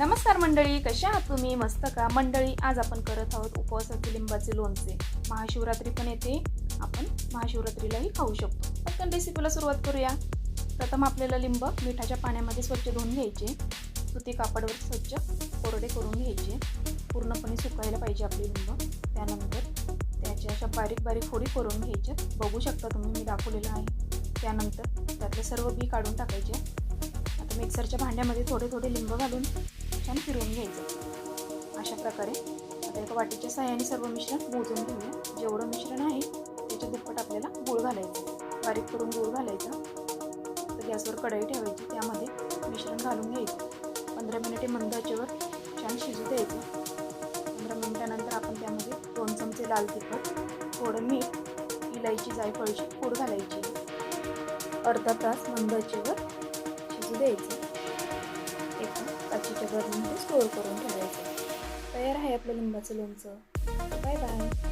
नमस्कार मंडळी कशा आहात तुम्ही? मस्त का? मंडळी आज आपण करत आहोत उपवासाचे लिंबाचे लोणचे. महाशिवरात्री पण येते. आपण महाशिवरात्रीलाही खाऊ शकतो. पटकन रेसिपीला सुरुवात करूया. प्रथम आपल्याला लिंब मिठाच्या पाण्यामध्ये स्वच्छ धुवून घ्यायचे. सुती कापडवर स्वच्छ कोरडे करून घ्यायचे. पूर्णपणे सुकायला पाहिजे आपले लिंब. त्यानंतर त्याच्या अशा बारीक बारीक फोडी करून घ्यायच्या. बघू शकता तुम्ही मी दाखवलेलं आहे. त्यानंतर त्यातले सर्व बी काढून टाकायचे. आता मिक्सरच्या भांड्यामध्ये थोडे थोडे लिंब घालून छान फिरवून घ्यायचं. अशा प्रकारे आता एका वाटीच्या सहाय्याने सर्व मिश्रण मोजून घेऊया. जेवढं मिश्रण आहे त्याच्या दुप्पट आपल्याला गूळ घालायचं. बारीक करून गूळ घालायचा. तर गॅसवर कढई ठेवायची. त्यामध्ये मिश्रण घालून घ्यायचं. पंधरा मिनिटे मंदाच्यावर छान शिजू द्यायचं. पंधरा मिनिटानंतर आपण त्यामध्ये दोन चमचे लाल तिखट थोडं मीठ इलायची जायफळची पूड घालायची. अर्धा तास मंद शिजू द्यायचं. एका त्याच्यावर बरणीमध्ये स्टोअर करून ठेवायचं. तयार आहे आपलं लिंबाचं लोणचं. Bye bye.